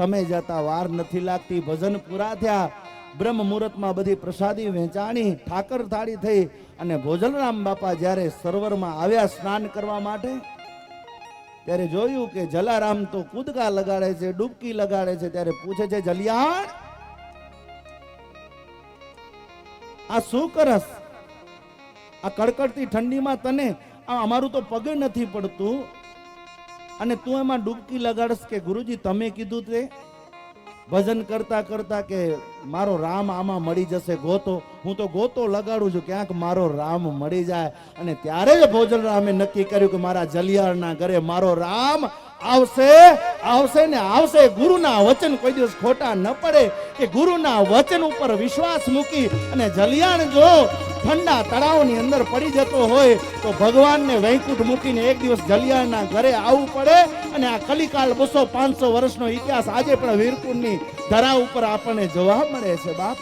સમય જતા વાર નથી લાગતી. ભજન પૂરા થયા. બ્રહ્મ મુહૂર્તમાં બધી પ્રસાદી વેચાણી, ઠાકર થાળી થઈ અને ભોજનરામ બાપા જ્યારે સરોવરમાં આવ્યા સ્નાન કરવા માટે, ત્યારે જોયું કે જલારામ તો કૂદકા લગાડે છે, ડૂબકી લગાડે છે, ત્યારે પૂછે છે, જલિયાણ, આ શું કરસ? આ કડકડતી ઠંડીમાં તને, આ અમારું તો પગે નથી પડતું. અને તું એમાં ડૂબકી લગાડશ કે ગુરુજી, તમે કીધું તે? ભજન કરતા કરતા કે મારો રામ આમાં મળી જશે ગોતો. હું તો ગોતો લગાડું છું, ક્યાંક મારો રામ મળી જાય. અને ત્યારે જ ભોજન રામે નક્કી કર્યું કે મારા જલિયાળના ઘરે મારો રામ આવશે આવશે ને આવશે. ગુરુના વચન કોઈ દિવસ ખોટા ન પડે કે ગુરુના વચન ઉપર વિશ્વાસ મૂકી અને જલિયાણ જો ઠંડા તળાવની અંદર પડી જતો હોય, તો ભગવાનને વૈકુંઠ મૂકીને એક દિવસ જલિયાણના ઘરે આવવું પડે અને આ કલિકાલ બસો પાંચસો વર્ષનો ઇતિહાસ આજે પણ વીરપુરની ધરા ઉપર આપણને જોવા મળે છે, બાપ.